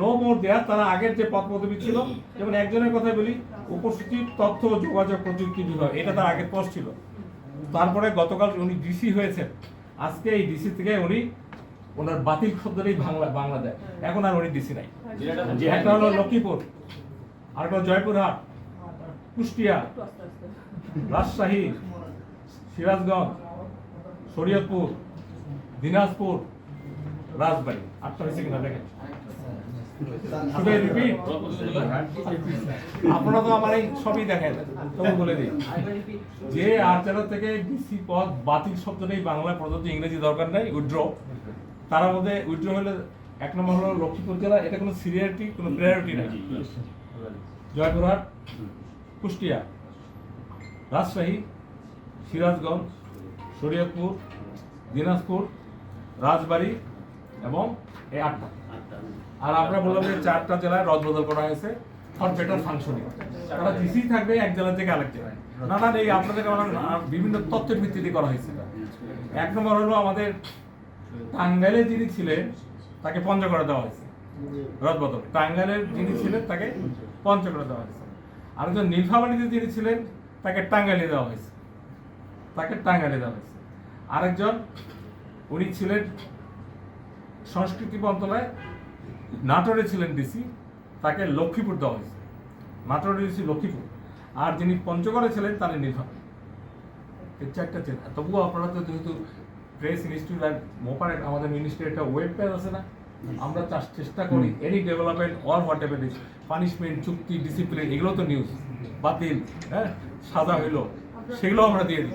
No more দেয়ার তারা আগের যে পদ পদবি ছিল যেমন একজনের কথা বলি উপসচিব তথ্য ও যোগাযোগ প্রযুক্তি বিভাগ এটা তার আগের পোস্ট ছিল। তারপরে গতকাল উনি ডিসি হয়েছেন। আজকে এই ডিসি থেকে উনি ওনার বাতিল শব্দটাই বাংলা বাংলা দেয়। এখন আর উনি ডিসি নাই। একটা হলো লক্ষ্মীপুর আরেকটা হলো জয়পুরহাট কুষ্টিয়া রাজশাহী সিরাজগঞ্জ শরীয়তপুর দিনাজপুর রাজবাড়ী। আটটা হয়েছে কিনা দেখেন। আপনারা তো আমার এই সবই দেখায় দেন তবু বলে দিই। যে আর্চারা থেকে ডিসি পদ বাতিল শব্দ নেই বাংলা প্রযোজ্য ইংরেজি দরকার নাই উইড্র তার মধ্যে উইড্র হলে এক নম্বর হলো লক্ষ্মীপুর জেলা, এটা কোনো সিরিয়ারিটি, কোনো প্রায়োরিটি নাই জয়পুরহাট, কুষ্টিয়া, রাজশাহী, সিরাজগঞ্জ, শরীয়তপুর, দিনাজপুর, রাজবাড়ী এবং এই আটটা। আর আমরা বললাম যে চারটা জেলায় রদ বদল করা হয়েছে ফর বেটার ফাংশনিং তারা ডিসি থাকবে, এক জেলা থেকে আরেক জেলায়। নানান এই আপনাদের বিভিন্ন তথ্যের ভিত্তিতে করা হয়েছিল এক নম্বর হলো আমাদের টাঙ্গাইলে যিনি ছিলেন, তাকে পঞ্চ করে দেওয়া হয়েছে রদবদল টাঙ্গাইলের যিনি ছিলেন, তাকে পঞ্চ করে দেওয়া হয়েছে। আরেকজন নীলফামারীতে যিনি ছিলেন, তাকে টাঙ্গাইলে দেওয়া হয়েছে। তাকে টাঙ্গাইলে দেওয়া হয়েছে। আরেকজন, উনি ছিলেন সংস্কৃতি মন্ত্রণালয় নাটোরে ছিলেন ডিসি তাকে লক্ষ্মীপুর দেওয়া হয়েছে। নাটোরে ডিসি লক্ষ্মীপুর। আর যিনি পঞ্চগড়ে ছিলেন তার নির্ভর এই চারটা চেন তবুও আপনারা তো যেহেতু প্রেস ইনস্টিটিউট আর মোপার আমাদের মিনিস্ট্রি একটা ওয়েব পেজ আছে না? আমরা চেষ্টা করি any development or whatever is punishment চুক্তি ডিসিপ্লিন এগুলো তো নিউজ বাতিল হ্যাঁ? সাজা হইল। সেগুলো আমরা দিয়ে দিই।